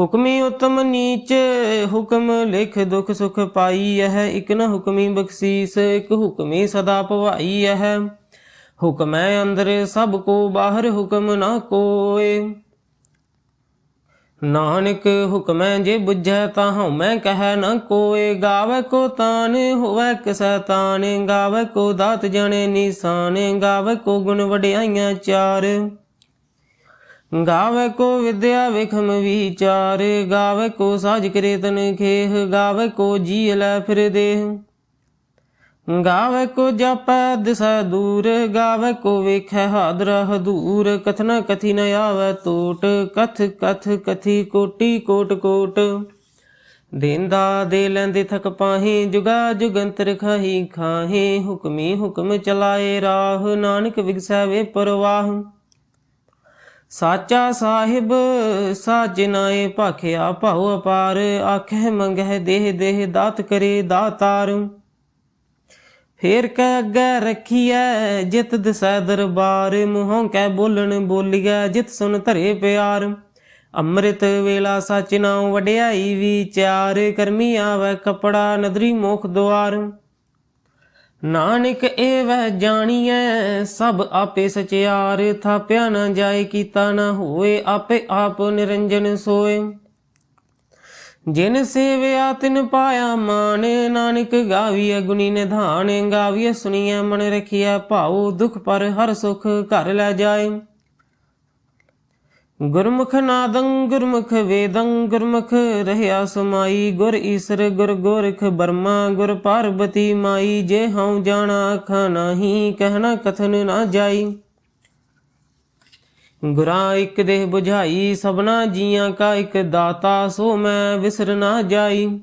ਹੁਕਮੀ ਉਤਮ ਨੀਚ, ਹੁਕਮ ਲਿਖ ਦੁਖ ਸੁਖ ਪਾਈ ਇਹ ਇਕ ਨ ਹੁਕਮੀ ਬਖਸ਼ੀਸ, ਇਕ ਹੁਕਮੀ ਸਦਾ ਭਵਾਈ ਇਹ ਹੁਕਮੈ ਅੰਦਰ ਸਭ ਕੋ, ਬਾਹਰ ਹੁਕਮ ਨਾ ਕੋਏ। ਨਾਨਕ ਹੁਕਮੈ ਜੇ ਬੁਝੈ ਤਾਂ ਹਉਮੈ ਕਹੈ ਨ ਕੋਏ। ਗਾਵੇ ਕੋ ਤਾਨ, ਹੋਵੇ ਕਿਸੈ ਤਾਨ। ਗਾਵੇ ਕੋ ਦਾਤ ਜਣੇ ਨਿਸ਼ਾਨ। ਗਾਵੇ ਕੋ ਗੁਣ ਵਡਿਆਈਆਂ ਚਾਰ। ਗਾਵੇ ਕੋ ਵਿਦਿਆ ਵਿਖਮ ਵਿਚਾਰ, ਗਾਵੇ ਕੋ ਸਾਜ ਕਰੇ ਤਨ ਖੇਹ, ਗਾਵੇ ਕੋ ਜੀ ਲੈ ਫਿਰ ਦੇਹ। ਗਾਵੇ ਕੋ ਜਪੈ ਦਿਸੈ ਦੂਰ, ਗਾਵੇ ਕੋ ਵੇਖੈ ਹਾਦਰ ਹਦੂਰ ਕਥਨਾ ਕਥੀ ਨ ਆਵੈ ਟੋਟ ਕਥ ਕਥ ਕਥੀ ਕੋਟੀ ਕੋਟ ਕੋਟ। ਦੇਂਦਾ ਦੇ ਲੈਂਦੇ ਥਕ ਪਾਹੀ, ਜੁਗਾ ਜੁਗੰਤਰ ਖਾਹੀ ਖਾਹੀ, ਹੁਕਮੀ ਹੁਕਮ ਚਲਾਏ ਰਾਹ, ਨਾਨਕ ਵਿਗਸੈ ਵੇ ਪਰਵਾਹ। ਸਾਚਾ ਸਾਹਿਬ, ਸਾਜ ਨਾਏ ਭਾਖਿਆ ਭਾਉ ਅਪਾਰ ਆਖੇ ਮੰਗਹਿ ਦੇਹ ਦੇਹ ਦਾਤ ਕਰੇ ਦਾਤਾਰ। ਫੇਰ ਕੈ ਅੱਗੇ ਰਖੀਐ ਜਿਤ ਦਿਸੈ ਦਰਬਾਰ, ਮੂੰਹੋਂ ਕੈ ਬੋਲਣ ਬੋਲੀਐ ਜਿਤ ਸੁਨ ਧਰੇ ਪਿਆਰ। ਅੰਮ੍ਰਿਤ ਵੇਲਾ ਸਚ ਨਾਉ ਵਡਿਆਈ ਵਿਚਾਰ ਕਰਮੀ ਆਵੈ ਕਪੜਾ ਨਦਰੀ ਮੋਖ ਦੁਆਰ। ਨਾਨਕ ਇਹ ਵਹਿ ਜਾਣੀਐ, ਸਭ ਆਪੇ ਸਚਿਆਰ, ਥਾਪਿਆ ਨਾ ਜਾਏ ਕੀਤਾ ਨਾ ਹੋਏ, ਆਪੇ ਆਪ ਨਿਰੰਜਨ ਸੋਏ। ਜਿਨ ਸੇਵਿਆ ਤਿਨ ਪਾਇਆ ਮਾਨ ਨਾਨਕ ਗਾਵੀਐ ਗੁਣੀ ਨਿਧਾਨ, ਗਾਵੀਐ ਸੁਣੀਐ ਮਨ ਰਖੀਐ ਭਾਉ, ਦੁਖ ਪਰ ਹਰ ਸੁਖ ਘਰ ਲੈ ਜਾਏ। ਗੁਰਮੁਖ ਨਾਦੰ ਗੁਰਮੁਖ ਵੇਦੰ ਗੁਰਮੁਖ ਰਹਿਆ ਸਮਾਈ, ਗੁਰ ਈਸਰ ਗੁਰ ਗੋਰਖ ਬਰਮਾ, ਗੁਰ ਪਾਰਬਤੀ ਮਾਈ, ਜੇ ਹਉ ਜਾਣਾ ਆਖਾ ਨਾਹੀ, ਕਹਿਣਾ ਕਥਨ ਨਾ ਜਾਈ। ਗੁਰਾਂ ਇੱਕ ਦੇਹ 부ਝਾਈ ਸਭਨਾ ਜੀਆਂ ਕਾ ਇੱਕ ਦਾਤਾ, ਸੋ ਮੈਂ ਵਿਸਰ ਨਾ ਜਾਈ।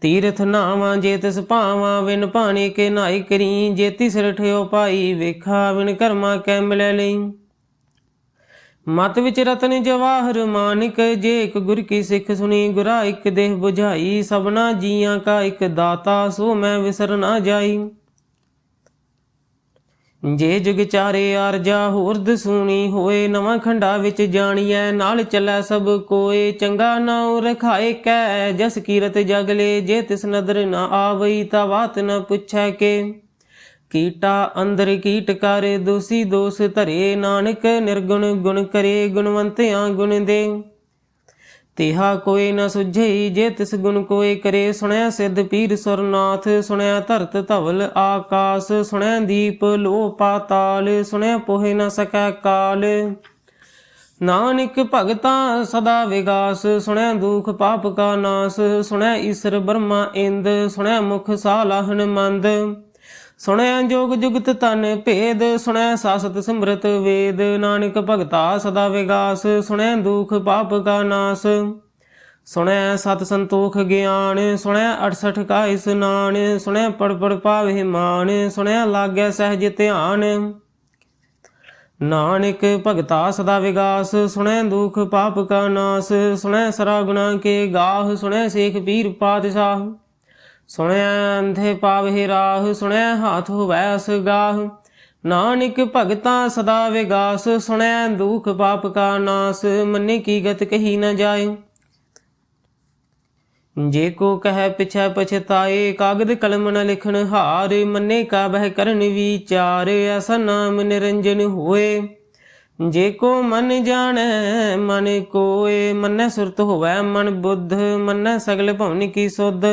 ਤੀਰਥ ਨਾਵਾਂ ਜੇ ਤਿਸ ਭਾਵਾਂ, ਵਿਨ ਭਾਣੇ ਕੇ ਨਾਈ ਕਰੀ, ਜੇ ਤਿਸ ਰਠਿਓ ਪਾਈ, ਵੇਖਾ, ਵਿਨ ਕਰਮਾ ਕੈ ਮਿਲੈ ਲਈ। ਮਤ ਵਿੱਚ ਰਤਨ ਜਵਾਹਰ ਮਾਨਿਕ, ਜੇ ਇੱਕ ਗੁਰ ਕੀ ਸਿੱਖ ਸੁਣੀ ਗੁਰਾ ਇੱਕ ਦੇਹ 부ਝਾਈ ਸਭਨਾ ਜੀਆਂ ਕਾ ਇੱਕ ਦਾਤਾ, ਸੋ ਮੈਂ ਵਿਸਰ ਨਾ ਜਾਈ। ਜੇ ਜੁਗ ਚਾਰੇ ਆਰਜਾ ਹੋਰ ਦਸੂਣੀ ਹੋਏ, ਨਵਾਂ ਖੰਡਾ ਵਿੱਚ ਜਾਣੀਐ, ਨਾਲ ਚੱਲੈ ਸਭ ਕੋਏ, ਚੰਗਾ ਨਾਉ ਰਖਾਏ ਕੈ, ਜਸ ਕੀਰਤ ਜਗਲੇ ਜੇ ਤਿਸ ਨਦਰ ਨਾ ਆਵਈ, ਤਾ ਬਾਤ ਨ ਪੁੱਛੈ ਕੇ। ਕੀਟਾ ਅੰਦਰ ਕੀਟ ਕਰ, ਦੋਸੀ ਦੋਸ ਧਰੇ, ਨਾਨਕ ਨਿਰਗੁਣ ਗੁਣ ਕਰੇ, ਗੁਣਵੰਤਿਆਂ ਗੁਣ ਦੇ ਤਿਹਾ ਕੋਈ ਨ ਸੁਝਈ ਜੇ ਤਿਸ ਗੁਣ ਕੋਏ ਕਰੇ ਸੁਣਿਆ ਸਿੱਧ ਪੀਰ ਸੁਰਨਾਥ ਸੁਣਿਆ ਧਰਤ ਧਵਲ ਆਕਾਸ ਸੁਣਿਆ ਦੀਪ ਲੋ ਪਾਤਾਲ ਸੁਣਿਆ ਪੋਹਿ ਨ ਸਕੈ ਕਾਲ। ਨਾਨਕ ਭਗਤਾ ਸਦਾ ਵਿਗਾਸ ਸੁਣਿਆ ਦੁਖ ਪਾਪ ਕਾ ਨਾਸ ਸੁਣਿਆ ਈਸ਼ਰ ਬ੍ਰਹਮਾ ਇੰਦ ਸੁਣਿਆ ਮੁਖ ਸਾਲਾਹਨ ਮੰਦ। ਸੁਣਿਆ ਜੋਗ ਜੁਗਤ ਤਨ ਭੇਦ, ਸੁਣਿਆ ਸਾਸਤ ਸਿਮਰਤ ਵੇਦ, ਨਾਨਕ ਭਗਤਾ ਸਦਾ ਵਿਗਾਸ, ਸੁਣਿਆ ਦੁਖ ਪਾਪ ਕਾ ਨਾਸ। ਸੁਣਿਆ ਸਤ ਸੰਤੋਖ ਗਿਆਨ, ਸੁਣਿਆ 68 ਕਾ ਇਸਨਾਨ ਸੁਣਿਆ ਪੜ ਪੜ ਪਾਵੇ ਮਾਨ, ਸੁਣਿਆ ਲਾਗੈ ਸਹਿਜ ਧਿਆਨ। ਨਾਨਕ ਭਗਤਾ ਸਦਾ ਵਿਗਾਸ ਸੁਣੈ ਦੁਖ ਪਾਪ ਕਾ ਨਾਸ ਸੁਣੈ ਸਰਾ ਗੁਣਾ ਕੇ ਗਾਹ ਸੁਣੈ ਸੇਖ ਪੀਰ ਪਾਤਸ਼ਾਹ। ਸੁਣਿਆ ਅੰਧੇ ਪਾਵਹਿ ਰਾਹ, ਸੁਣਿਆ ਹਾਥ ਹੋਵੈ ਅਸਗਾਹ ਨਾਨਕ ਭਗਤਾਂ ਸਦਾ ਵਿਗਾਸ, ਸੁਣਿਆ ਦੁਖ ਪਾਪ ਕਾ ਨਾਸ, ਮੰਨੇ ਕੀ ਗਤ ਕਹੀ ਨਾ ਜਾਏ ਜੇ ਕੋ ਕਹੈ ਪਿਛੈ ਪਛਤਾਏ, ਕਾਗਦ ਕਲਮ ਨ ਲਿਖਣ ਹਾਰ, ਮੰਨੇ ਕਾ ਬਹਿ ਕਰਨ ਵਿਚਾਰ ਐਸਾ ਨਾਮ ਨਿਰੰਜਨ ਹੋਏ। ਜੇ ਕੋ ਮਨ ਜਾਣੈ, ਮਨ ਕੋਏ, ਮੰਨੈ ਸੁਰਤ ਹੋਵੈ ਮਨ ਬੁੱਧ, ਮੰਨੈ ਸਗਲ ਭਵਨ ਕੀ ਸੁਧ।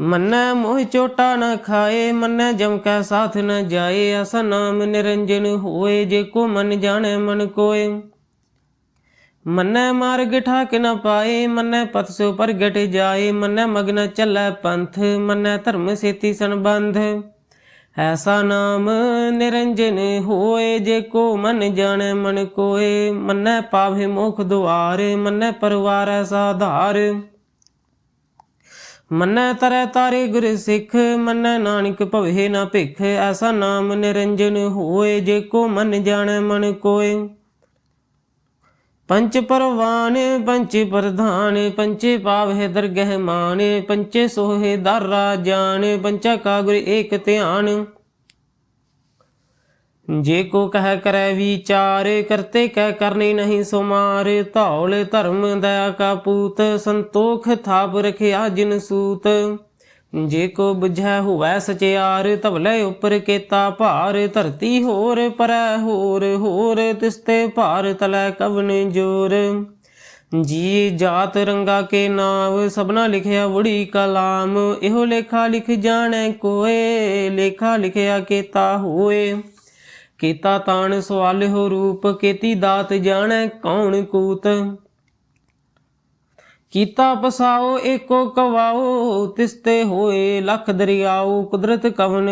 ਮੰਨੈ ਮੋਹ ਚੋਟਾ ਨ ਖਾਏ, ਮੰਨੈ ਜਮ ਕੈ ਸਾਥ ਨ ਜਾਏ, ਅਸਾ ਨਾਮ ਨਿਰੰਜਨ ਹੋਏ, ਜੇ ਕੋ ਮਨ ਜਾਣੈ ਮਨ ਕੋਏ। ਮੰਨੈ ਮਾਰਗ ਠਾਕ ਨ ਪਾਏ, ਮੰਨੈ ਪਥ ਸੋ ਪ੍ਰਗਟ ਜਾਏ, ਮੰਨੈ ਮਗਨ ਚੱਲੈ ਪੰਥ, ਮੰਨੈ ਧਰਮ ਸੇਤੀ ਸੰਬੰਧ। ਐਸਾ ਨਾਮ ਨਿਰੰਜਨ ਹੋਏ, ਜੇ ਕੋ ਮਨ ਜਾਣੈ ਮਨ ਕੋਏ, ਮੰਨੈ ਪਾਵੇ ਮੁਖ ਦੁਆਰ, ਮੰਨੈ ਪਰਵਾਰੈ ਸਾਧਾਰ ਮੰਨੈ ਤਰੈ ਤਾਰੇ ਗੁਰ ਸਿੱਖ, ਮੰਨੈ ਨਾਨਕ ਭਵੇ ਨਾ ਭਿਖ, ਐਸਾ ਨਾਮ ਨਿਰੰਜਨ ਹੋਏ ਜੇ ਕੋ ਮਨ ਜਾਣੈ ਮਨ ਕੋਏ। ਪੰਚ ਪਰਵਾਨ, ਪੰਚ ਪ੍ਰਧਾਨ, ਪੰਚੇ ਪਾਵਹਿ ਦਰਗਹਿ ਮਾਨ, ਪੰਚੇ ਸੋਹੇ ਦਰ ਰਾਜਾਨ ਪੰਚਾ ਕਾ ਗੁਰ ਏਕ ਧਿਆਨ। ਜੇ ਕੋ ਕਹਿ ਕਰੈ ਵਿਚਾਰ, ਕਰਤੇ ਕਹਿ ਕਰਨੀ ਨਹੀਂ ਸੁਮਾਰ। ਧੌਲ ਧਰਮ ਦਇਆ ਕਾ ਪੂਤ, ਸੰਤੋਖ ਥਾਪ ਰਖਿਆ ਜਿਨ ਸੂਤ। ਜੇ ਕੋ ਬੁਝੈ ਹੋਵੈ ਸਚਿਆਰ, ਧਵਲੇ ਉਪਰ ਕੇਤਾ ਭਾਰ। ਧਰਤੀ ਹੋਰ ਪਰੈ ਹੋਰ ਹੋਰ ਤਿਸਤੇ ਭਾਰ ਤਲੈ ਕਵਨ ਜੋਰ। ਜੀ ਜਾਤ ਰੰਗਾ ਕੇ ਨਾਮ ਸਭਨਾ ਲਿਖਿਆ ਵੜੀ ਕਲਾਮ। ਇਹੋ ਲੇਖਾ ਲਿਖ ਜਾਣੈ ਕੋਏ, ਲੇਖਾ ਲਿਖਿਆ ਕੇਤਾ ਹੋਏ। ਕੀਤਾ ਤਾਣ ਸਵਾਲ ਰੂਪ, ਕੀਤੀ ਦਾਤ ਜਾਣੈ ਕੌਣ ਕੂਤ? ਕੀਤਾ ਪਸਾਓ, ਏਕੋ ਕਵਾਓ, ਤਿਸਤੇ ਹੋਏ ਲਖ ਦਰਿਆਓ, ਕੁਦਰਤ ਕਵਨ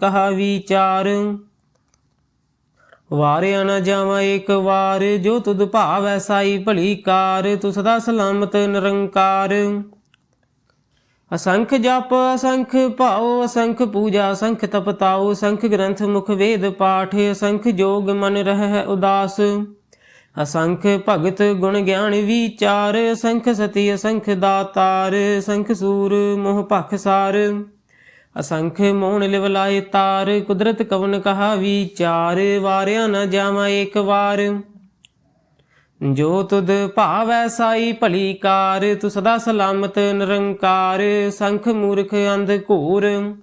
ਕਹਾ ਵਿਚਾਰ? ਵਾਰਿਆ ਨਾ ਜਾਵਾਂ ਏਕ ਵਾਰ, ਜੋ ਤੁਧ ਭਾਵੈ ਸਾਈ ਭਲੀ ਕਾਰ ਤੂੰ ਸਦਾ ਸਲਾਮਤ ਨਿਰੰਕਾਰ। ਅਸੰਖ ਜਪ, ਅਸੰਖ ਭਾਉ, ਅਸੰਖ ਪੂਜਾ, ਅਸੰਖ ਤਪਤਾਉ, ਅਸੰਖ ਗ੍ਰੰਥ ਮੁਖ ਵੇਦ ਪਾਠ, ਅਸੰਖ ਜੋਗ ਮਨ ਰਹਿ ਉਦਾਸ। ਅਸੰਖ ਭਗਤ ਗੁਣ ਗਿਆਨ ਵਿਚਾਰ, ਅਸੰਖ ਸਤੀ, ਅਸੰਖ ਦਾਤਾਰ, ਅਸੰਖ ਸੂਰ ਮੋਹ ਭਖ ਸਾਰ। ਅਸੰਖ ਮੋਹਣ ਲਿਵਲਾਏ ਤਾਰ, ਕੁਦਰਤ ਕਵਨ ਕਹਾ ਵਿਚਾਰ, ਵਾਰਿਆ ਨ ਜਾਵਾਂ ਏਕ ਵਾਰ। ਜੋ ਤੁਧ ਭਾਵੈ ਸਾਈ ਭਲੀ ਕਾਰ, ਤੂੰ ਸਦਾ ਸਲਾਮਤ ਨਿਰੰਕਾਰ, ਸੰਖ ਮੂਰਖ ਅੰਧ ਘੋਰ।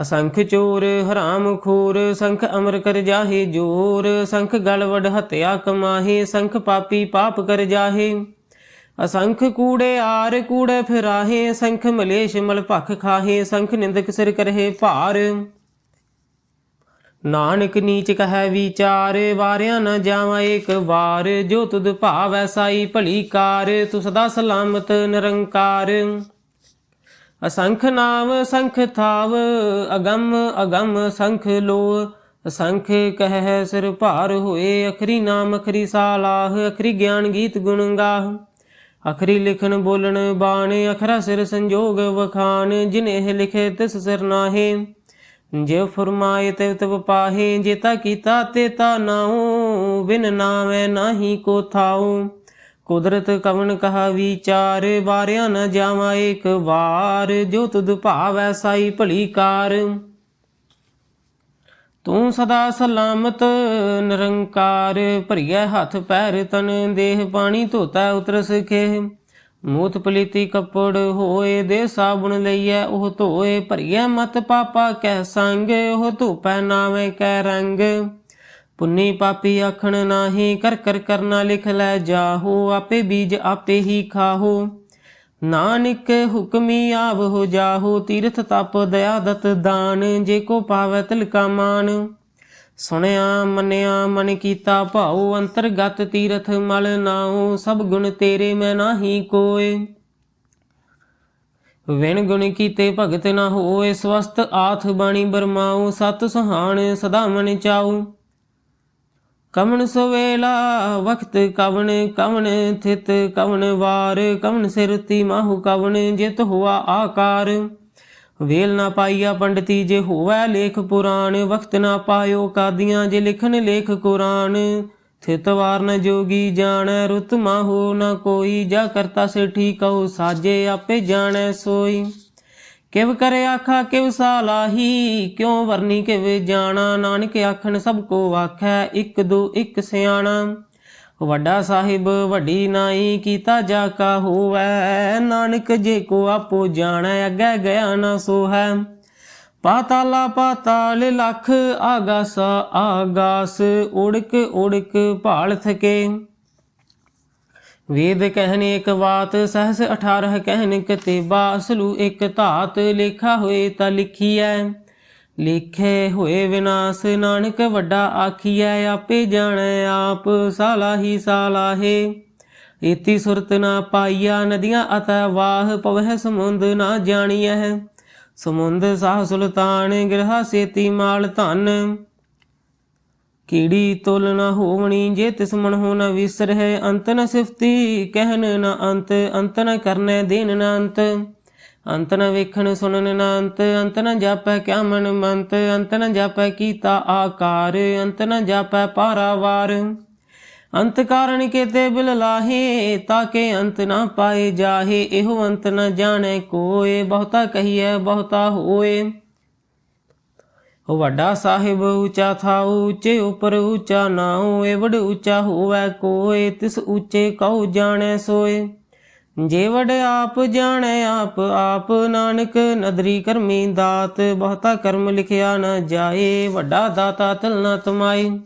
ਅਸੰਖ ਚੋਰ ਹਰਾਮ ਖੋਰ, ਸੰਖ ਅਮਰ ਕਰ ਜਾਹੇ ਜੋਰ, ਸੰਖ ਗਲਵੜ ਹਤਿਆ ਕਮਾਹੇ, ਸੰਖ ਪਾਪੀ ਪਾਪ ਕਰ ਜਾਹੇ। ਅਸੰਖ ਕੂੜੇ ਆਰ ਕੂੜੇ ਫਿਰਾਹੇ, ਸੰਖ ਮਲੇਸ਼ ਮਲ ਭਖ ਖਾਹੇ, ਸੰਖ ਨਿੰਦਕ ਸਿਰ ਕਰਹੇ ਭਾਰ। ਨਾਨਕ ਨੀਚ ਕਹੈ ਵਿਚਾਰ, ਵਾਰਿਆ ਨ ਜਾਵਾਂ ਏਕ ਵਾਰ। ਜੋ ਤੁਧ ਭਾਵੈ ਸਾਈ ਭਲੀ ਕਾਰ ਤੂੰ ਸਦਾ ਸਲਾਮਤ ਨਿਰੰਕਾਰ। ਅਸੰਖ ਨਾਮ ਸੰਖ ਥਾਵ, ਅਗੰਮ ਅਗੰਮ ਸੰਖ ਲੋ ਅਸੰਖ ਕਹਿ ਸਿਰ ਭਾਰ ਹੋਏ, ਅਖਰੀ ਨਾਮ ਅਖਰੀ ਸਾਲਾਹ, ਅਖਰੀ ਗਿਆਨ ਗੀਤ ਗੁਣ ਗਾਹ। ਅਖਰੀ ਲਿਖਣ ਬੋਲਣ ਬਾਣ, ਅਖਰਾ ਸਿਰ ਸੰਜੋਗ ਵਖਾਨ ਜਿਨ ਲਿਖੇ ਤਿਸ ਸਿਰ ਨਾਹੇ। ਜੇ ਫਰਮਾਏ ਤੇ ਤਬ ਪਾਹੇ ਜੇਤਾ ਕੀਤਾ ਤੇ ਤਾ ਨਾਉ, ਬਿਨ ਨਾਵੇਂ ਨਾਹੀ ਕੋ ਥਾਉ। ਕੁਦਰਤ ਕਵਨ ਕਹਾ ਵਿਚਾਰ, ਵਾਰਿਆ ਨ ਜਾਵਾਂ ਏਕ ਵਾਰ, ਜੋ ਤੁਧ ਭਾਵੈ ਸਾਈ ਭਲੀ ਕਾਰ। ਤੂੰ ਸਦਾ ਸਲਾਮਤ, ਨਿਰੰਕਾਰ, ਭਰੀਐ ਹੱਥ ਪੈਰ ਤਨ, ਦੇਹ ਪਾਣੀ ਧੋਤਾ ਉਤਰ ਸਖੇ ਮੂਤ ਪਲੀਤੀ ਕੱਪੜ ਹੋਏ ਦੇ ਸਾਬੁਨ ਲਈਐ, ਉਹ ਧੋਏ ਭਰੀਐ ਮਤ ਪਾਪਾ ਕਹਿ ਸੰਗ, ਉਹ ਧੂਪੈ ਨਾਵੇਂ ਕਹਿ ਰੰਗ। ਪੁੰਨੀ ਪਾਪੀ ਆਖਣ ਨਾਹੀ, ਕਰ ਕਰ ਕਰਨਾ ਲਿਖ ਲੈ ਜਾਹੋ, ਆਪੇ ਬੀਜ ਆਪੇ ਹੀ ਖਾਹੋ। ਨਾਨਕ ਹੁਕਮੀ ਆਵ ਹੋ ਜਾਹੋ, ਤੀਰਥ ਤਪ ਦਇਆ ਦਤ ਦਾਨ, ਜੇ ਕੋ ਪਾਵੈ ਤਿਲਕਾ ਮਾਨ। ਸੁਣਿਆ, ਮੰਨਿਆ, ਮਨ ਕੀਤਾ, ਭਾਉ, ਅੰਤਰਗਤ ਤੀਰਥ ਮਲ ਨਾਉ, ਸਭ ਗੁਣ ਤੇਰੇ ਮੈਂ ਨਾਹੀ ਕੋਏ। ਵਿਣ ਗੁਣ ਕੀਤੇ ਭਗਤ ਨਾ ਹੋਏ ਸਵਸਤ ਆਥ ਬਾਣੀ ਬਰਮਾਉ, ਸਤ ਸੁਹਾਣ ਸਦਾ ਮਨ ਚਾਉ। ਕਵਣ ਸਵੇਲਾ ਵਕਤ ਕਵਣ ਕਵਣ ਥਿਤ ਕਵਣ ਵਾਰ, ਕਵਣ ਸਿਰਤੀ ਮਾਹੂ ਕਵਣ, ਜਿਤ ਹੁਆ ਆਕਾਰ। ਵੇਲ ਨਾ ਪਾਈਆ ਪੰਡਤੀ ਜੇ ਹੋਵੈ ਲੇਖ ਪੁਰਾਣ ਵਕਤ ਨਾ ਪਾਇਓ ਕਾਦੀਆਂ ਜੇ ਲਿਖਣ ਲੇਖ ਕੁਰਾਨ। ਥਿਤ ਨ ਜੋਗੀ ਜਾਣੈ, ਰੁਤ ਮਾਹੋ ਨ ਕੋਈ। ਜਾ ਕਰਤਾ ਸੇ ਠੀਕਉ ਸਾਜੇ ਆਪੇ ਜਾਣੈ ਸੋਈ। ਕਿਵ ਕਰੇ ਆਖਾ ਕਿਵ ਸਾਲਾਹੀ, ਕਿਉ ਵਰਨੀ ਕਿਵ ਜਾਣਾ। ਨਾਨਕ ਆਖਣ ਸਭ ਕੋ ਆਖੈ, ਇੱਕ ਦੋ ਇੱਕ ਸਿਆਣਾ। ਵੱਡਾ ਸਾਹਿਬ ਵੱਡੀ ਨਾਈ ਕੀਤਾ ਜਾ ਕਾ ਹੋਵੈ। ਨਾਨਕ ਜੇ ਕੋ ਆਪੋ ਜਾਣੈ, ਅੱਗੇ ਗਿਆ ਨਾ ਸੋ ਹੈ ਪਾਤਾਲਾ ਪਾਤਾਲ ਲਖ ਆਗਾਸ ਆਗਾਸ ਉੜਕ ਉੜਕ ਭਾਲ ਥਕੇ। ਵੇਦ ਕਹਿਨ ਇੱਕ ਬਾਤ, ਸਹਸ 18 ਕਹਿਨ ਕਤੇਬਾ ਅਸਲੂ ਇੱਕ ਧਾਤ, ਲੇਖਾ ਹੋਏ ਤਾਂ ਲਿਖੀਐ। ਲਿਖੇ ਹੋਏ ਵਿਨਾਸ਼ ਨਾਨਕ ਵੱਡਾ ਆਖੀਐ, ਆਪੇ ਜਾਣੈ ਆਪ ਸਾਲਾਹੀ ਸਾਲਾਹੇ ਏਤੀ ਸੁਰਤ ਨਾ ਪਾਈਆ, ਨਦੀਆਂ ਅਤੈ ਵਾਹ, ਪਵਹਿ ਸਮੁੰਦ ਨਾ ਜਾਣੀਐ। ਸਮੁੰਦ ਸਾਹ ਸੁਲਤਾਨ, ਗ੍ਰਹਾ ਸੇਤੀ ਮਾਲ ਧਨ। ਕੀੜੀ ਤੁਲ ਨ ਹੋਵਣੀ, ਜੇ ਤਿਸ ਮਨ ਹੋ ਨ ਵਿਸਰਹਿ, ਅੰਤ ਨ ਸਿਫਤੀ ਕਹਿਨ ਨ ਅੰਤ ਅੰਤ ਨ ਕਰਨੈ ਦੇਨ ਨ ਅੰਤ। ਅੰਤ ਨ ਵੇਖਣ ਸੁਣਨ ਨ ਅੰਤ ਅੰਤ ਨ ਜਾਪੈ ਕਿਆ ਮਨ ਮੰਤ, ਅੰਤ ਨ ਜਾਪੈ ਕੀਤਾ ਆਕਾਰ, ਅੰਤ ਨ ਜਾਪੈ ਪਾਰਾਵਾਰ। ਅੰਤ ਕਾਰਨ ਕੇਤੇ ਬਿਲ ਲਾਹੇ, ਤਾਕੇ ਅੰਤ ਨਾ ਪਾਏ ਜਾਹੇ, ਇਹੋ ਅੰਤ ਨ ਜਾਣੈ ਕੋਏ, ਬਹੁਤਾ ਕਹੀਐ, ਬਹੁਤਾ ਹੋਏ। ਉਹ ਵੱਡਾ ਸਾਹਿਬ ਉੱਚਾ ਥਾਉ ਉੱਚੇ ਉਪਰ ਉੱਚਾ ਨਾਉ ਏਵੜ ਉੱਚਾ ਹੋਵੈ ਕੋਏ, ਤਿਸ ਉੱਚੇ ਕਉ ਜਾਣੈ ਸੋਏ। ਜੇ ਵਡ ਆਪ ਜਾਣੈ ਆਪ ਆਪ ਨਾਨਕ ਨਦਰੀ ਕਰਮੀ ਦਾਤ, ਬਹੁਤਾ ਕਰਮ ਲਿਖਿਆ ਨਾ ਜਾਏ, ਵੱਡਾ ਦਾਤਾ ਤਲ ਨ ਤਮਾਈ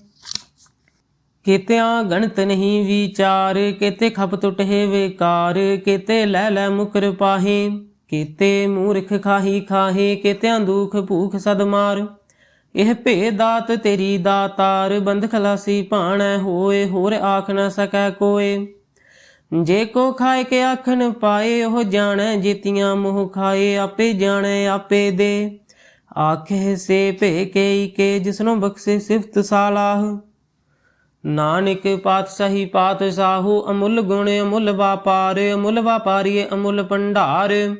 ਕਿਤਿਆਂ ਗਣਤ ਨਹੀਂ ਵਿਚਾਰ, ਕਿਤੇ ਖਪ ਟੁਟੇ ਵੇਕਾਰ, ਕਿਤੇ ਲੈ ਲੈ ਮੁਕਰ ਪਾਹੇ, ਕਿਤੇ ਮੂਰਖ ਖਾਹੀ ਖਾਹੇ, ਕਿਤਿਆਂ ਦੁਖ ਭੂਖ ਸਦ ਮਾਰ। ਇਹ ਭੇ ਦਾਤ ਤੇਰੀ ਦਾਤਾਰ ਬੰਦ ਖਲਾਸੀ ਭਾਣੈ ਹੋਏ, ਹੋਰ ਆਖ ਨਾ ਸਕੈ ਕੋਏ। ਜੇ ਕੋ ਖਾਏ ਕੇ ਆਖਣ ਪਾਏ, ਉਹ ਜਾਣੈ ਜੀਤੀਆਂ ਮੋਹ ਖਾਏ, ਆਪੇ ਜਾਣੈ, ਆਪੇ ਦੇ। ਆਖੇ ਸੇ ਭੇ ਕੇ ਕੇ, ਜਿਸਨੂੰ ਬਖਸ਼ੇ ਸਿਫਤ ਸਾਲਾਹ। ਨਾਨਕ ਪਾਤਸ਼ਾਹੀ ਪਾਤਸ਼ਾਹੂ, ਅਮੁੱਲ ਗੁਣ ਅਮੁੱਲ ਵਾਪਾਰ, ਅਮੁੱਲ ਵਪਾਰੀ ਅਮੁੱਲ ਭੰਡਾਰ।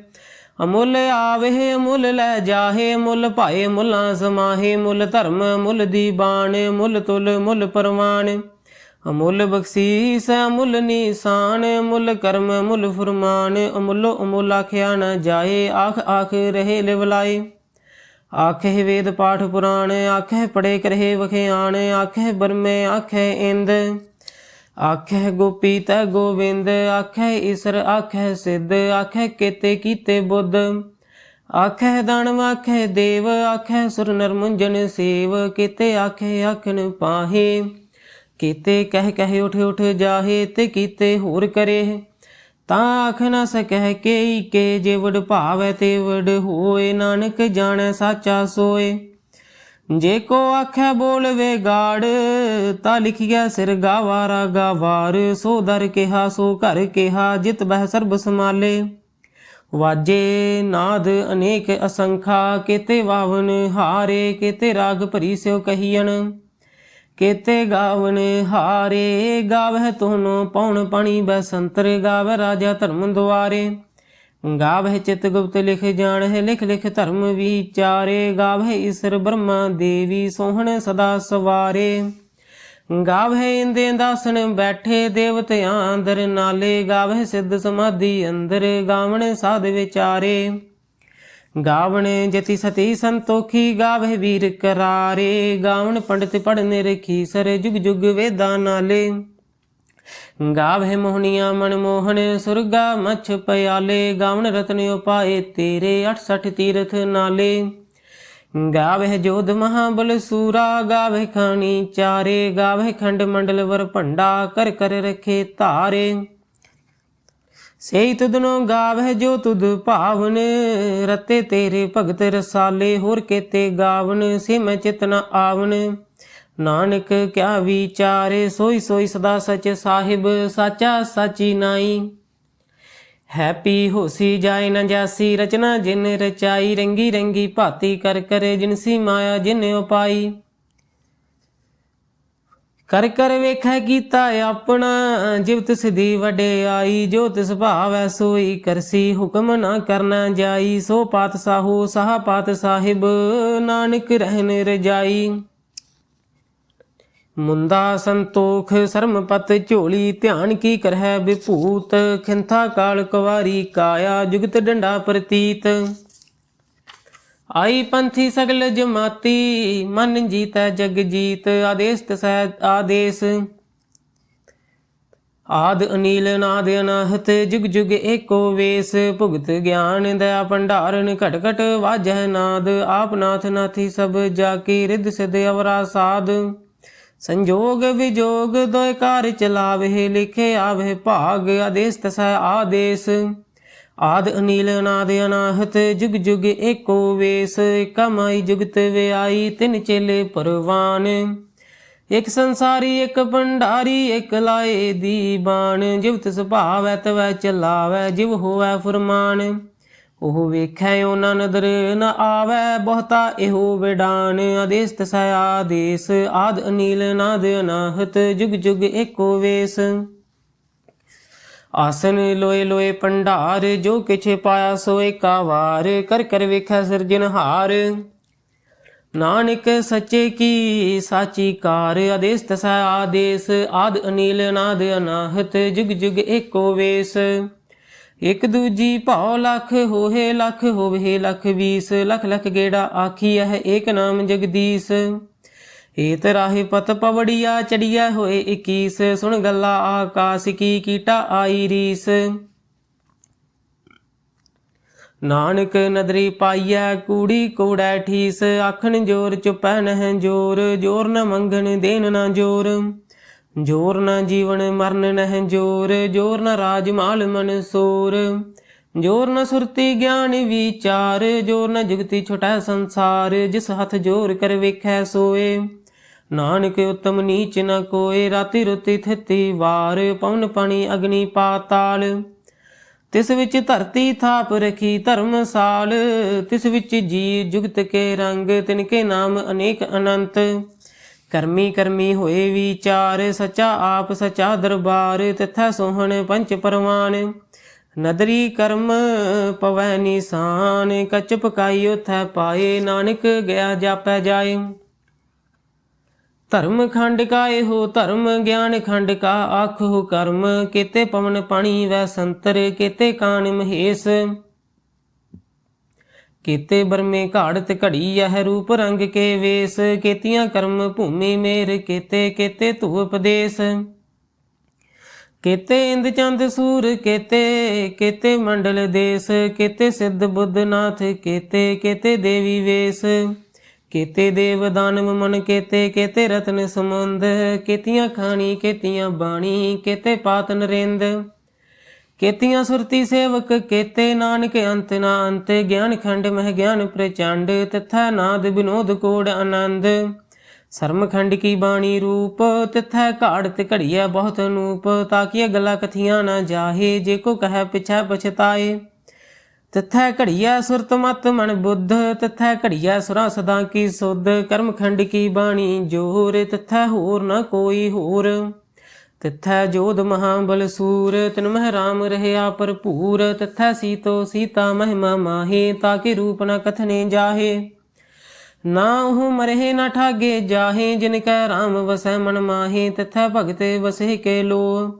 ਅਮੁੱਲ ਆਵੇ ਅਮੁੱਲ ਲੈ ਜਾਹੇ ਮੁੱਲ ਭਾਏ ਮੁੱਲਾਂ ਸਮਾਹੇ, ਮੁੱਲ ਧਰਮ, ਮੁੱਲ ਦੀਬਾਨ ਮੁੱਲ ਤੁਲ, ਮੁੱਲ ਪਰਵਾਨ ਅਮੁੱਲ ਬਖਸ਼ੀਸ, ਅਮੁੱਲ ਨਿਸ਼ਾਨ ਮੁੱਲ ਕਰਮ ਮੁੱਲ ਫਰਮਾਨ, ਅਮੁੱਲੋ ਅਮੁੱਲ ਆਖਿਆ ਨਾ ਜਾਏ, ਆਖ ਆਖ ਰਹੇ ਲਿਵਲਾਏ ਆਖੇ ਵੇਦ ਪਾਠ ਪੁਰਾਣ ਆਖੇ ਪੜੇ ਕਰਹਿ ਵਖਿਆਣ ਆਖੇ ਬਰਮੇ ਆਖੇ ਇੰਦ। ਆਖੇ ਗੋਪੀ ਤੈ ਗੋਵਿੰਦ ਆਖੇ ਈਸਰ ਆਖੇ ਸਿੱਧ ਆਖੇ ਕੀਤੇ ਕੀਤੇ ਬੁੱਧ। ਆਖੇ ਦਾਨਵ ਆਖੇ ਦੇਵ ਆਖੇ ਸੁਰ ਨਰਮੁੰਜਨ ਸੇਵ, ਕੀਤੇ ਆਖੇ ਆਖਣ ਪਾਹੇ। ਕੀਤੇ ਕਹਿ ਕਹਿ ਉਠ ਉਠ ਜਾਹੇ ਤੇ ਕੀਤੇ ਹੋਰ ਕਰੇ। ਤਾਂ ਆਖ ਨਾ ਸਕਹਿ ਕੇ ਕੇ ਜੇ ਵਡ ਭਾਵੈ ਤੇ ਵਡ ਹੋਏ, ਨਾਨਕ ਜਾਣੈ ਸਾਚਾ ਸੋਏ। ਜੇ ਕੋ ਆਖੈ ਬੋਲਵੇ ਗਾੜ, ਤਾਂ ਲਿਖਿਆ ਸਿਰ ਗਾਵਾਰਾ ਗਾਵਾਰ ਸੋ ਦਰ ਕਿਹਾ, ਸੋ ਘਰ ਕਿਹਾ, ਜਿਤ ਬਹਿ ਸਰਬ ਸਮਾਲੇ ਵਾਜੇ ਨਾਦ ਅਨੇਕ ਅਸੰਖਾ, ਕੇਤੇ ਵਾਵਨ ਹਾਰੇ, ਕੇਤੇ ਰਾਗ ਭਰੀ ਸਿਓ ਕਹੀਣ ਕੇਤੇ ਗਾਵਨ ਹਾਰੇ, ਗਾਵਹਿ ਤੋਨੋ ਪੌਣ ਪਾਣੀ ਬਸੰਤਰ, ਗਾਵਹਿ ਰਾਜਾ ਧਰਮ ਦੁਆਰੇ। ਗਾਵਹਿ ਚਿਤ ਗੁਪਤ ਲਿਖ ਜਾਣਹਿ, ਲਿਖ ਲਿਖ ਧਰਮ ਵਿਚਾਰੇ। ਗਾਵਹਿ ਈਸਰ ਬ੍ਰਹਮਾ ਦੇਵੀ ਸੋਹਣ ਸਦਾ ਸਵਾਰੇ। ਗਾਵਹਿ ਇੰਦੇ ਦਾਸਨ ਬੈਠੇ ਦੇਵਤਿਆਂ ਅੰਦਰ ਨਾਲੇ। ਗਾਵਹਿ ਸਿੱਧ ਸਮਾਧੀ ਅੰਦਰ, ਗਾਵਣ ਸਾਧ ਵਿਚਾਰੇ। ਗਾਵਣ ਜਤੀ ਸਤੀ ਸੰਤੋਖੀ ਗਾਵਹਿ ਵੀਰ ਕਰਾਰੇ, ਗਾਵਣ ਪੰਡਿਤ ਪੜਨੇ ਰਖੀ ਸਰ ਜੁਗ ਜੁਗ ਵੇਦਾਂ ਨਾਲੇ। ਗਾਵਹਿ ਮੋਹਨੀਆਂ ਮਨ ਮੋਹਨ ਸੁਰਗਾ ਮਛ ਪਿਆਲੇ, ਗਾਵਣ ਰਤਨ ਉਪਾਏ ਤੇਰੇ 68 ਤੀਰਥ ਨਾਲੇ। ਗਾਵਹਿ ਜੋਧ ਮਹਾਬਲ ਸੂਰਾ ਗਾਵਹਿ ਖਾਣੀ ਚਾਰੇ ਗਾਵਹਿ ਖੰਡ ਮੰਡਲ ਵਰ ਭੰਡਾ, ਕਰ ਕਰ ਰਖੇ ਧਾਰੇ। ਸੇਈ ਤੁਧਨੋ ਗਾਵਹਿ ਜੋ ਤੁਧ ਭਾਵਨ, ਰਤੇ ਤੇਰੇ ਭਗਤ ਰਸਾਲੇ, ਹੋਰ ਕੇਤੇ ਗਾਵਨ ਸੇ ਮੈਂ ਚਿਤਨ ਆਵਨ। ਨਾਨਕ ਕਿਆ ਵਿਚਾਰੇ, ਸੋਈ ਸੋਈ ਸਦਾ ਸਚ ਸਾਹਿਬ, ਸਾਚਾ ਸਾਚੀ ਨਾਈ। ਹੈਪੀ ਹੋਸੀ ਜਾਏ ਨਾ ਜਾਸੀ, ਰਚਨਾ ਜਿਨ ਰਚਾਈ, ਰੰਗੀ ਰੰਗੀ ਭਾਤੀ ਕਰ ਕਰੇ ਜਿਨਸੀ ਮਾਇਆ, ਜਿਨ ਉਪਾਈ। ਕਰ ਕਰ ਵੇਖੈ ਕੀਤਾ ਆਪਣਾ, ਜਿਵ ਤਿਸ ਦੀ ਵਡਿਆਈ ਜੋ ਤਿਸ ਭਾਵੈ ਸੋਈ ਕਰਸੀ, ਹੁਕਮ ਨਾ ਕਰਨਾ ਜਾਈ, ਸੋ ਪਾਤ ਸਾਹੂ, ਸਾਹ ਪਾਤ ਸਾਹਿਬ, ਨਾਨਕ ਰਹਿਨ ਰਜਾਈ। ਮੁੰਦਾ ਸੰਤੋਖ, ਸਰਮਪਤ ਝੋਲੀ, ਧਿਆਨ ਕੀ ਕਰਹਿ ਵਿਭੂਤ, ਖਿੰਥਾ ਕਾਲ ਕੁਵਾਰੀ ਕਾਇਆ, ਜੁਗਤ ਡੰਡਾ ਪ੍ਰਤੀਤ। ਆਈ ਪੰਥੀ ਸਗਲ ਜਮਾਤੀ, ਮਨ ਜੀਤੈ ਜਗ ਜੀਤ ਆਦੇਸ ਤਸੈ ਆਦੇਸ। ਆਦ ਅਨੀਲ ਨਾਦ ਅਨਾਹਤ, ਜੁਗ ਜੁਗ ਏਕੋ ਵੇਸ। ਭੁਗਤ ਗਿਆਨ ਦਇਆ ਭੰਡਾਰਨ, ਘਟ ਘਟ ਵਾਜੈ ਨਾਦ। ਆਪ ਨਾਥ ਨਾਥੀ ਸਭ ਜਾ ਕੀ ਰਿੱਧ ਸਿਧ ਅਵਰਾ ਸਾਧ ਸੰਜੋਗ ਵਿਜੋਗ, ਦੋਇ ਕਾਰ ਚਲਾਵੇ ਲਿਖੇ ਆਵੇ ਭਾਗ ਆਦੇਸ ਤਸੈ ਆਦੇਸ। ਆਦ ਅਨੀਲ ਅਨਾਦ ਅਨਾਹਤ, ਜੁਗ ਜੁਗ ਏਕੋ ਵੇਸ, ਕਮਾਈ ਜੁਗਤ ਵਿਆਈ, ਤਿਨ ਚੇਲੇ ਪਰਵਾਨ। ਇਕ ਸੰਸਾਰੀ, ਇਕ ਭੰਡਾਰੀ, ਇਕ ਲਾਏ ਦੀ ਬਾਣ। ਜਿਵ ਤਿਸ ਭਾਵੈ, ਤਵੈ ਚਲਾਵੈ ਜਿਵ ਹੋਵੈ ਫਰਮਾਨ। ਉਹ ਵੇਖੈ ਉਹਨਾਂ ਨਦਰ, ਨ ਆਵੈ ਬਹੁਤਾ ਇਹੋ ਵਿਡਾਨ। ਆਦੇਸ ਤਸੈ ਆਦੇਸ, ਆਦ ਅਨੀਲ ਨਾਦ ਅਨਾਹਤ, ਜੁਗ ਜੁਗ ਏਕੋ ਵੇਸ। ਆਸਨ ਲੋਏ ਲੋਏ ਭੰਡਾਰ ਜੋ ਕਿਛ ਪਾਇਆ ਸੋ ਏਕਾ ਵਾਰ ਕਰ ਕਰ ਵੇਖੈ ਸਿਰਜਨਹਾਰ ਨਾਨਕ ਸੱਚੇ ਕੀ ਸਾਚੀ ਕਾਰ ਆਦੇਸ ਤਸਾ ਆਦੇਸ, ਆਦ ਅਨੀਲ ਅਨਾਦ ਅਨਾਹਤ, ਜੁਗ ਜੁਗ ਏਕੋ ਵੇਸ। ਇਕ ਦੂਜੀ ਭਾਉ ਲੱਖ ਹੋਏ ਲੱਖ ਹੋਵੇ ਲੱਖ ਵੀਸ, ਲੱਖ ਲੱਖ ਗੇੜਾ ਆਖੀ ਹੈ ਏਕ ਨਾਮ ਜਗਦੀਸ਼। ਏਤ ਰਾਹੇ ਪਤ ਪਵੜੀਆ ਚੜੀਆ ਹੋਏ 21 ਸੁਣ ਗੱਲਾ ਆਕਾਸ ਕੀ ਕੀਟਾ ਆਈ ਰੀਸ। ਨਾਨਕ ਨਦਰੀ ਪਾਈਐ ਕੂੜੀ ਕੋੜੈ ਠੀਸ, ਆਖਣ ਜੋਰ ਚੁਪੈ ਨਹਿ ਜੋਰ ਜੋਰ ਨ ਮੰਗਣ ਦੇਨ ਨਾ ਜੋਰ। ਜੋਰ ਨ ਜੀਵਨ ਮਰਨ ਨਹਿ ਜੋਰ ਜੋਰ ਨ ਰਾਜ ਮਾਲ ਮਨ ਸੋਰ। ਜੋਰ ਨ ਸੁਰਤੀ ਗਿਆਨ ਵਿਚਾਰ, ਜੋਰ ਨ ਜੁਗਤੀ ਛੋਟਾ ਸੰਸਾਰ, ਜਿਸ ਹੱਥ ਜੋਰ ਕਰ ਵੇਖੈ ਸੋਏ। ਨਾਨਕ ਉਤਮ ਨੀਚ ਨ ਕੋਏ ਰਾਤੀ ਰੁਤੀ ਥਿਤੀ ਵਾਰ, ਪਵਨ ਪਾਣੀ ਅਗਨੀ ਪਾਤਾਲ। ਤਿਸ ਵਿੱਚ ਧਰਤੀ ਥਾਪ ਰਖੀ ਧਰਮਸਾਲ ਤਿਸ ਵਿੱਚ ਜੀ ਜੁਗਤ ਕੇ ਰੰਗ, ਤਿਨ ਕੇ ਨਾਮ ਅਨੇਕ ਅਨੰਤ। ਕਰਮੀ ਕਰਮੀ ਹੋਏ ਵਿਚਾਰ, ਸਚਾ ਆਪ ਸਚਾ ਦਰਬਾਰ, ਤਿਥੈ ਸੋਹਣ ਪੰਚ ਪਰਵਾਨ। ਨਦਰੀ ਕਰਮ ਪਵੈ ਨਿਸ਼ਾਨ, ਕਚ ਪਕਾਈ ਉਥੈ ਪਾਏ, ਨਾਨਕ ਗਿਆ ਜਾਪੈ ਜਾਏ। ਧਰਮ ਖੰਡ ਕਾ ਇਹੋ ਧਰਮ, ਗਿਆਨ ਖੰਡ ਕਾ ਆਖੋ ਕਰਮ। ਕੀਤੇ ਪਵਨ ਪਾਣੀ ਵੈ ਸੰਤਰ, ਕੀਤੇ ਕਾਨ ਮਹੇਸ਼। ਕੀਤੇ ਬਰਮੇ ਘਾੜਤ ਘੜੀ ਇਹ ਰੂਪ ਰੰਗ ਕੇ ਵੇਸ। ਕੀਤੀਆਂ ਕਰਮ ਭੂਮੀ ਮੇਰ, ਕੀਤੇ ਕੀਤੇ ਧੂ ਉਪਦੇਸ਼। ਕੀਤੇ ਇੰਦ ਚੰਦ ਸੂਰ, ਕੀਤੇ ਕੀਤੇ ਮੰਡਲ ਦੇਸ। ਕੀਤੇ ਸਿੱਧ ਬੁੱਧ ਨਾਥ, ਕੀਤੇ ਕੀਤੇ ਦੇਵੀ ਵੇਸ। ਕੀਤੇ ਦੇਵ ਦਾਨਵ ਮਨ ਕੀਤੇ ਕੀਤੇ ਰਤਨ ਸਮੁੰਦ ਕੇਤੀਆਂ ਖਾਣੀ, ਕੇਤੀਆਂ ਬਾਣੀ, ਕੀਤੇ ਪਾਤ ਨਰਿੰਦ। ਕੀਤੀਆਂ ਸੁਰਤੀ ਸੇਵਕ, ਕੇਤੇ ਨਾਨਕ ਅੰਤ ਨਾ ਅੰਤ, ਗਿਆਨ ਖੰਡ ਮਹਿ ਗਿਆਨ ਪ੍ਰਚੰਡ, ਤਥਾ ਨਾਦ ਬਿਨੋਦ ਕੋੜ ਆਨੰਦ। ਸਰਮ ਖੰਡ ਕੀ ਬਾਣੀ ਰੂਪ, ਤਿਥੈ ਘਾੜਤ ਘੜੀਐ ਬਹੁਤ ਅਨੂਪ ਤਾਕੀਏ ਗੱਲਾਂ ਕਥੀਆਂ ਨਾ ਜਾਹੇ, ਜੇ ਕੋ ਕਹੈ ਪਿਛੈ ਪਛਤਾਏ। ਤਿਥੈ ਘੜੀਐ ਸੁਰਤ ਮਤ ਮਨ ਬੁੱਧ, ਤਿਥੈ ਘੜੀਐ ਸੁਰਾ ਸਦਾ ਕੀ ਸੁਧ, ਕਰਮ ਖੰਡ ਕੀ ਬਾਣੀ ਜੋਰ, ਤਿਥੈ ਹੋਰ ਨਾ ਕੋਈ ਹੋਰ। ਤਿਥੈ ਜੋਧ ਮਹਾਬਲ ਸੂਰ, ਤਿਨ ਮਹਿ ਰਾਮ ਰਹਿਆ ਭਰਪੂਰ, ਤਿਥੈ ਸੀਤੋ ਸੀਤਾ ਮਹਿਮਾ ਮਾਹੇ ਕਿ ਰੂਪ ਨ ਕਥਨੇ ਜਾਹੇ। ਨਾ ਉਹ ਮਰਹਿ ਨਾ ਠਾਗੇ ਜਾਹੇ, ਜਿਨ ਕੈ ਰਾਮ ਵਸੈ ਮਨ ਮਾਹੇ, ਤਿਥੈ ਭਗਤੇ ਵਸੇ ਕੇ ਲੋ।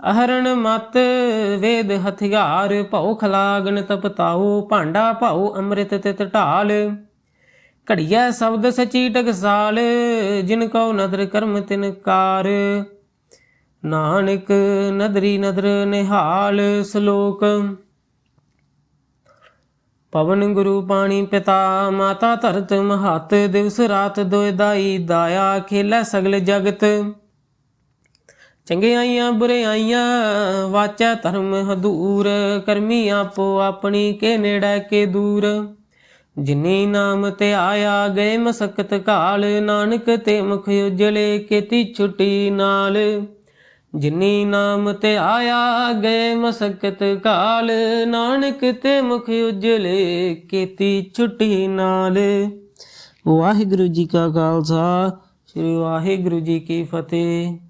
ਅਹਰਣ ਮਤ ਵੇਦ ਹਥਿਆਰ, ਭਉ ਖਲਾਗਨ ਤਪਤਾਉ ਭਾਂਡਾ ਭਉ ਅੰਮ੍ਰਿਤ ਤਿਤ ਢਾਲ। ਘੜੀਐ ਸ਼ਬਦ ਸਚੀ ਟਕਸਾਲ, ਜਿਨ ਕਉ ਨਦਰ ਕਰਮ ਤਿਨ ਕਾਰ। ਨਾਨਕ ਨਦਰੀ ਨਦਰ ਨਿਹਾਲ ਸ਼ਲੋਕ। ਪਵਨ ਗੁਰੂ ਪਾਣੀ ਪਿਤਾ, ਮਾਤਾ ਧਰਤ ਮਹਤ, ਦਿਵਸ ਰਾਤ ਦੋਇ ਦਾਈ ਦਾਇਆ, ਖੇਲਾ ਸਗਲ ਜਗਤ। ਚੰਗਿਆਈਆਂ ਬੁਰਿਆਈਆਂ, ਵਾਚਾ ਧਰਮ ਹਦੂਰ, ਕਰਮੀ ਆਪੋ ਆਪਣੀ ਕੇ ਨੇੜੇ ਕੇ ਦੂਰ। ਜਿਨੀ ਨਾਮ ਤੇ ਆਇਆ ਗਏ ਮਸਕਤ ਕਾਲ, ਨਾਨਕ ਤੇ ਮੁਖ ਉਜਲੇ ਕੀਤੀ ਛੁੱਟੀ ਨਾਲ। ਜਿਨੀ ਨਾਮ ਤੇ ਆਇਆ ਗਏ ਮਸਕਤ ਕਾਲ, ਨਾਨਕ ਤੇ ਮੁਖ ਉਜਲੇ ਕੀਤੀ ਛੁੱਟੀ ਨਾਲ। ਵਾਹਿਗੁਰੂ ਜੀ ਕਾ ਖਾਲਸਾ, ਸ੍ਰੀ ਵਾਹਿਗੁਰੂ ਜੀ ਕੀ ਫਤਿਹ।